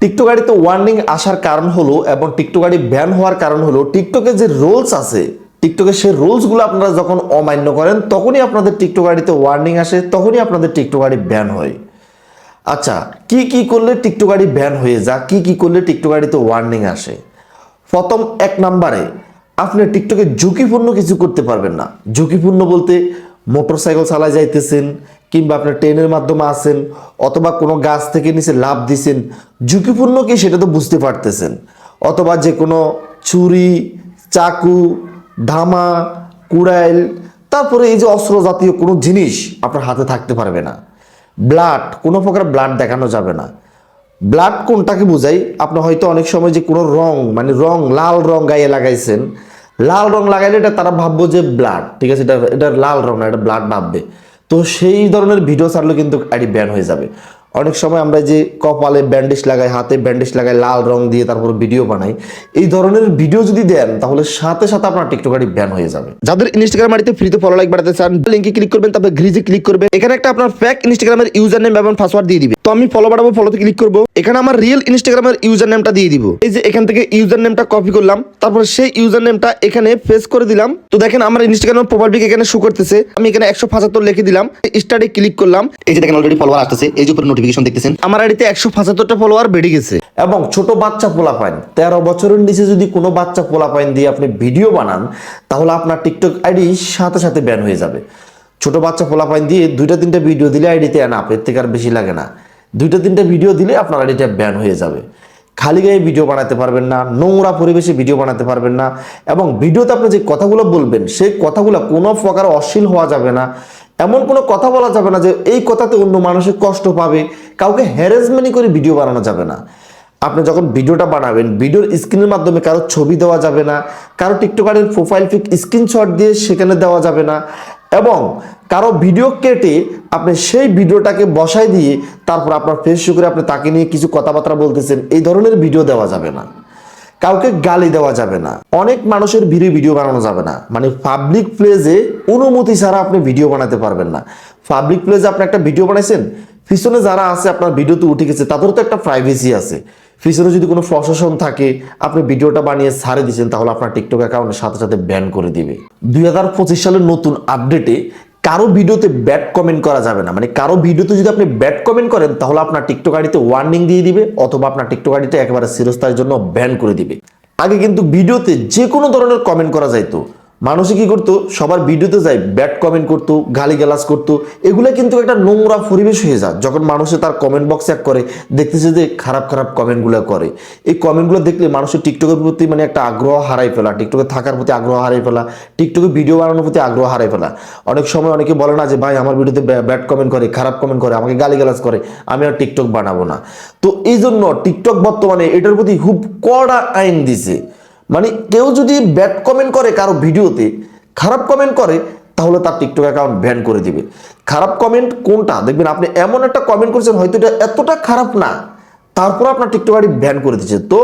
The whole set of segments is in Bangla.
টিকটক আইডিতে ওয়ার্নিং আসার কারণ হলো এবং টিকটক আইডি ব্যান হওয়ার কারণ হলো টিকটকে যে রোলস আছে, টিকটকের সেই রুলসগুলো আপনারা যখন অমান্য করেন, তখনই আপনাদের টিকটক আইডিতে ওয়ার্নিং আসে, তখনই আপনাদের টিকটক আইডি ব্যান হয়। আচ্ছা কি কি করলে টিকটক আইডি ব্যান হয়ে যা কি কি করলে টিকটক আইডিতে ওয়ার্নিং আসে? প্রথম এক নাম্বারে, আপনি টিকটকে ঝুঁকিপূর্ণ কিছু করতে পারবেন না। ঝুঁকিপূর্ণ বলতে মোটরসাইকেল চালায় যাইতেছেন কিংবা আপনার ট্রেনের মাধ্যমে আসেন অথবা কোনো গাছ থেকে নিচে লাভ দিছেন, ঝুঁকিপূর্ণ কি সেটা তো বুঝতে পারতেছেন। অথবা যে কোনো ছুরি, চাকু, ধামা, কুড়াইল, তারপরে এই যে অস্ত্র জাতীয় কোনো জিনিস আপনার হাতে থাকতে পারবে না। ব্লাড, কোনো প্রকার ব্লাড দেখানো যাবে না। ব্লাড কোনটাকে বোঝাই? আপনি হয়তো অনেক সময় যে কোনো রং মানে রং, লাল রং গায়ে লাগাইছেন। লাল রং লাগাইলে এটা তারা ভাববো যে ব্লাড, ঠিক আছে? এটা এটা লাল রং না, এটা ব্লাড ভাববে। তো সেই ধরনের ভিডিও ছাড়লে কিন্তু আইডি ব্যান হয়ে যাবে। অনেক সময় আমরা যে কপালে ব্যান্ডেজ লাগাই, হাতে ব্যান্ডেজ লাগাই, লাল রং দিয়ে তারপর ভিডিও বানাই, এই ধরনের ভিডিও যদি দেন, তাহলে সাথে সাথে আপনার টিকটক আইডি ব্যান হয়ে যাবে। যাদের ইনস্টাগ্রাম আইডিতে ফ্রিতে ফলো লাইক বাড়াতে চান লিঙ্কে ক্লিক করবেন, তারপর গ্রিজে ক্লিক করবেন এখানে একটা আপনার ফেক ইনস্টাগ্রামের ইউজার নেম এবং পাসওয়ার্ড দিয়ে দিবে। তো আমি ফলো বাড়াবো ফলোতে ক্লিক করব, এখানে আমার রিয়েল ইনস্টাগ্রামের ইউজার নেমটা দিয়ে দিব। এই যে এখান থেকে ইউজার নেমটা কপি করলাম, তারপর সেই ইউজার নেমটা এখানে পেস্ট করে দিলাম। তো দেখেন আমার ইনস্টাগ্রাম প্রোফাইল পিক এখানে শো করতেছে, আমি এখানে একশো পঁচাত্তর লিখে দিলাম স্টার্টে ক্লিক করলাম। এই যে দেখেন অলরেডি ফলোয়ার আসতেছে, এই যে উপরে নোটিফিকেশন দেখতেছেন। আমার আইডিতে একশো পঁচাত্তরটা ফলোয়ার বেড়ে গেছে। এবং ছোট বাচ্চা পোলাপাইন তেরো বছরের নিচে যদি কোনো বাচ্চা পোলাপাইন দিয়ে আপনি ভিডিও বানান তাহলে আপনার টিকটক আইডি সাথে সাথে ব্যান হয়ে যাবে। ছোট বাচ্চা পোলাপাইন দিয়ে দুইটা তিনটা ভিডিও দিলে আইডিতে আনা এর থেকে আর বেশি লাগে না। দুইটা তিনটা ভিডিও দিলে আপনার আইডিটা ব্যান হয়ে যাবে। খালি গায়ে ভিডিও বানাতে পারবেন না নোংরা পরিবেশে ভিডিও বানাতে পারবেন না। এবং ভিডিওতে আপনি যে কথাগুলো বলবেন সেই কথাগুলো কোনো প্রকার অশ্লীল হওয়া যাবে না। এমন কোনো কথা বলা যাবে না যে এই কথাতে অন্য মানুষের কষ্ট পাবে, কাউকে হ্যারাসমেন্টই করে ভিডিও বানানো যাবে না। আপনি যখন ভিডিওটা বানাবেন, ভিডিওর স্ক্রিনের মাধ্যমে কারও ছবি দেওয়া যাবে না, কারও টিকটকারের প্রোফাইল পিক স্ক্রিনশট দিয়ে সেখানে দেওয়া যাবে না এবং কারও ভিডিও কেটে আপনি সেই ভিডিওটাকে বসাই দিয়ে তারপর আপনার ফেসবুকে আপনি তাকে নিয়ে কিছু কথাবার্তা বলতেছেন, এই ধরনের ভিডিও দেওয়া যাবে না। কাউকে গালি দেওয়া যাবে না। অনেক মানুষের ভিড়ে ভিডিও বানানো যাবে না। মানে পাবলিক প্লেসে অনুমতি ছাড়া আপনি ভিডিও বানাতে পারবেন না। পাবলিক প্লেসে আপনি একটা ভিডিও বানাইছেন, পিছনে যারা আছে আপনার ভিডিওতে উঠে গেছে, তাদেরও তো একটা প্রাইভেসি আছে। পিছনে যদি কোনো প্রশাসন থাকে, আপনি ভিডিওটা বানিয়ে ছাড়ে দিচ্ছেন তাহলে আপনার টিকটক অ্যাকাউন্টের সাথে সাথে ব্যান করে দিবে। দুই হাজার পঁচিশ সালের নতুন আপডেটে কারও ভিডিওতে ব্যাড কমেন্ট করা যাবে না। মানে কারও ভিডিওতে যদি আপনি ব্যাড কমেন্ট করেন, তাহলে আপনার টিকটক আইডিতে ওয়ার্নিং দিয়ে দিবে, অথবা আপনার টিকটক আইডিটা একেবারে শিরস্তার জন্য ব্যান করে দিবে। আগে কিন্তু ভিডিওতে যে কোনো ধরনের কমেন্ট করা যাইতো। মানুষে কি করতো? সবার ভিডিওতে যায় ব্যাড কমেন্ট করতো গালি গালাজ করতো। এগুলো কিন্তু একটা নোংরা পরিবেশ হয়ে যায়। যখন মানুষে তার কমেন্ট বক্স এক করে, দেখতেছে যে খারাপ খারাপ কমেন্টগুলো করে। এই কমেন্টগুলো দেখলে মানুষের টিকটকের প্রতি মানে একটা আগ্রহ হারাই ফেলা টিকটকে থাকার প্রতি আগ্রহ হারাই ফেলা টিকটকে ভিডিও বানানোর প্রতি আগ্রহ হারাই ফেলা। অনেক সময় অনেকে বলে না যে, ভাই, আমার ভিডিওতে ব্যাড কমেন্ট করে, খারাপ কমেন্ট করে, আমাকে গালি গালাজ করে, আমি আর টিকটক বানাবো না। তো এই জন্য টিকটক বর্তমানে এটার প্রতি খুব কড়া আইন দিছে। মানে কেউ যদি ব্যাড কমেন্ট করে কারও ভিডিওতে খারাপ কমেন্ট করে, তাহলে তার টিকটক অ্যাকাউন্ট ব্যান করে দিবে। খারাপ কমেন্ট কোনটা? দেখবেন আপনি এমন একটা কমেন্ট করেছেন, হয়তো এটা এতটা খারাপ না, তারপর আপনার টিকটক আইডি ব্যান করে দিচ্ছে। তো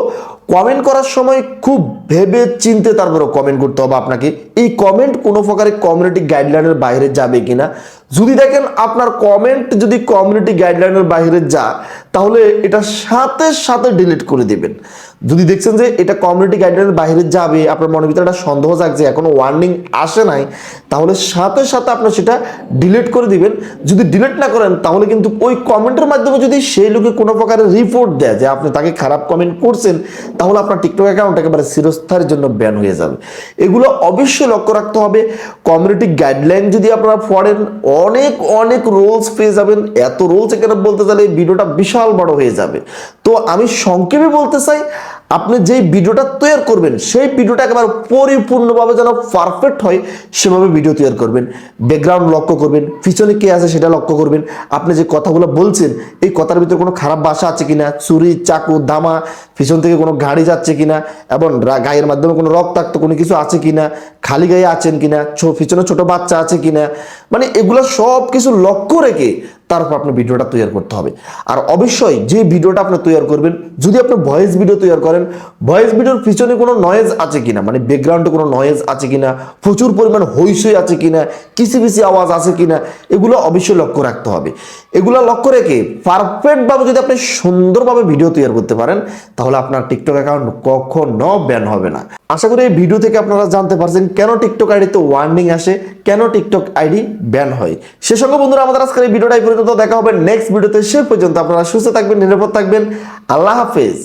কমেন্ট করার সময় খুব ভেবে চিনতে তারপরে কমেন্ট করতে হবে আপনাকে। এই কমেন্ট কোনো প্রকারে কমিউনিটি গাইডলাইনের বাইরে যাবে কিনা? যদি দেখেন আপনার কমেন্ট যদি কমিউনিটি গাইডলাইনের বাইরে যা তাহলে এটা সাথে সাথে ডিলিট করে দিবেন। যদি দেখছেন যে এটা কমিউনিটি গাইডলাইনের বাইরে যাবে, আপনার মনের ভিতরে একটা সন্দেহ থাকছে এখনও ওয়ার্নিং আসে নাই, তাহলে সাথে সাথে আপনার সেটা ডিলিট করে দিবেন। যদি ডিলিট না করেন, তাহলে কিন্তু ওই কমেন্টের মাধ্যমে যদি সেই লোকে কোনো প্রকারের রিপোর্ট দেয় যে আপনি তাকে খারাপ কমেন্ট করছেন তাহলে আপনার টিকটক অ্যাকাউন্ট একেবারে চিরস্থায়ীর জন্য ব্যান হয়ে যাবে। এগুলো অবশ্যই লক্ষ্য রাখতে হবে। কমিউনিটি গাইডলাইন যদি আপনারা পড়েন, অনেক অনেক রোলস পেয়ে যাবেন। এত রোলস এখানে বলতে গেলে এই ভিডিওটা বিশাল বড় হয়ে যাবে। তো আমি সংক্ষেপে বলতে চাই, আপনি যেই ভিডিওটা তৈরি করবেন, সেই ভিডিওটা একেবারে পরিপূর্ণভাবে যেন পারফেক্ট হয়, সেভাবে ভিডিও তৈরি করবেন। ব্যাকগ্রাউন্ড লক্ষ্য করবেন, পিছনে কে আছে সেটা লক্ষ্য করবেন। আপনি যে কথাগুলো বলছেন, এই কথার ভিতরে কোনো খারাপ ভাষা আছে কিনা? চুরি, চাকু, দামা, পিছন থেকে কোনো গাড়ি যাচ্ছে কিনা, এবং গায়ের মাধ্যমে কোনো রক্তাক্ত কোনো কিছু আছে কিনা, খালি গায়ে আছেন কিনা পিছনে ছোট বাচ্চা আছে কিনা মানে এগুলো সব কিছু লক্ষ্য রেখে তারপর আপনি ভিডিওটা তৈরি করতে হবে। আর অবশ্যই যে ভিডিওটা আপনি তৈরি করবেন, যদি আপনি ভয়েস ভিডিও তৈরি করেন ভয়েস ভিডিওর পিছনে কোনো নয়েজ আছে কিনা মানে ব্যাকগ্রাউন্ডে কোনো নয়েজ আছে কিনা, প্রচুর পরিমাণ হইসই আছে কিনা কিসি আওয়াজ আছে কিনা, এগুলো অবশ্যই লক্ষ্য রাখতে হবে। এগুলো লক্ষ্য রেখে পারফেক্টভাবে যদি আপনি সুন্দরভাবে ভিডিও তৈরি করতে পারেন, তাহলে আপনার টিকটক অ্যাকাউন্ট কখনো ব্যান হবে না। আশা করি এই ভিডিও থেকে আপনারা জানতে পারছেন কেন টিকটক আইডিতে ওয়ার্নিং আসে, কেন টিকটক আইডি ব্যান হয়। সে সঙ্গে বন্ধুরা, আমাদের আজকের এই ভিডিওটাই পর্যন্ত। দেখা হবে নেক্সট ভিডিওতে। সে পর্যন্ত আপনারা সুস্থ থাকবেন, নিরাপদ থাকবেন। আল্লাহ হাফেজ।